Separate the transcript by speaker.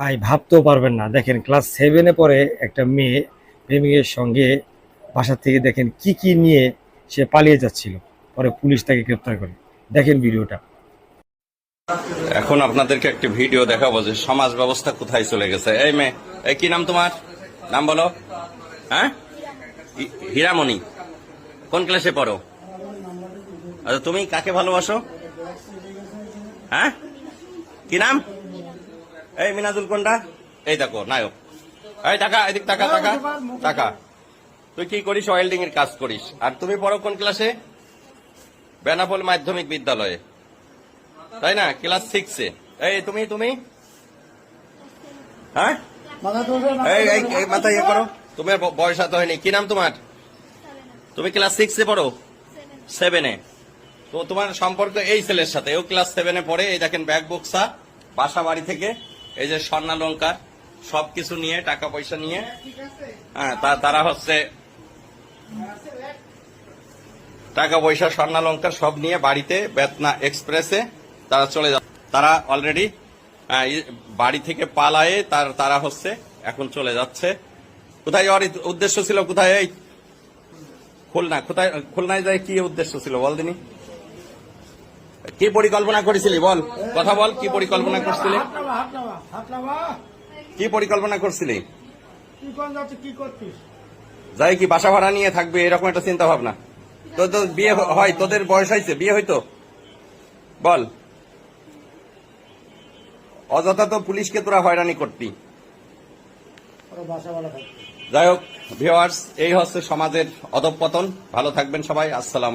Speaker 1: ভাই ভাবতেও পারবেন না। দেখেন ক্লাস সেভেনে পরে একটা মেয়ে প্রেমিকের সঙ্গে বাসা থেকে দেখেন কি কি নিয়ে সে পালিয়ে যাচ্ছিল। পরে পুলিশ তাকে গ্রেপ্তার করে। দেখেন ভিডিওটা।
Speaker 2: এখন আপনাদেরকে একটি ভিডিও দেখাবো যে সমাজ ব্যবস্থা কোথায় চলে গেছে। এই মেয়ে, এই কি নাম তোমার? নাম বলো। হ্যাঁ? হীরামণি। কোন ক্লাসে পড়ো? আচ্ছা তুমি কাকে ভালোবাসো? হ্যাঁ? কি নাম? এই মিনাজুল কোনটা? এই দেখো নায়ক। এই টাকা এদিক টাকা টাকা টাকা। তুই কি করিস? ওয়েল্ডিং এর কাজ করিস। আর তুমি পড়ো কোন ক্লাসে? বেনাপোল মাধ্যমিক বিদ্যালয়ে। তাই না? ক্লাস সিক্সে এই তুমি তুমি? হ্যাঁ? এই এই এই মাথা ইয়ে করো। তোমার বয়স এত হয়নি। কি নাম তোমার? তুমি ক্লাস সিক্সে পড়ো? সেভেনে তো তোমার সম্পর্ক এই ছেলের সাথে। ও ক্লাস সেভেনে পড়ে। এই দেখেন ব্যাগ বক্সা বাসা বাড়ি থেকে এই যে স্বর্ণালঙ্কার সবকিছু নিয়ে, টাকা পয়সা নিয়ে হ্যাঁ তারা হচ্ছে টাকা পয়সা স্বর্ণালঙ্কার সব নিয়ে বাড়িতে বেতনা এক্সপ্রেসে তারা চলে যা তারা অলরেডি বাড়ি থেকে পালায়ে তার, তারা হচ্ছে এখন চলে যাচ্ছে। কোথায় যাওয়ার উদ্দেশ্য ছিল? কোথায় এই? খুলনা। কোথায়, খুলনায় যায় কি উদ্দেশ্য ছিল বল দিনি? কি পরিকল্পনা করেছিলি বল? কথা বল, কি পরিকল্পনা করছিলি। কি পরিকল্পনা করছিলি? যাই কি বাসা ভাড়া নিয়ে থাকবে, এরকম একটা চিন্তা ভাবনা। তো তো বিয়ে হয়, তোদের বয়স হয়েছে, বিয়ে হইতো? বল। অযথা তো পুলিশকে তোরা হয়রানি করতি। যাই হোক ভিওয়ার্স এই হচ্ছে সমাজের অধঃপতন। ভালো থাকবেন সবাই, আসসালাম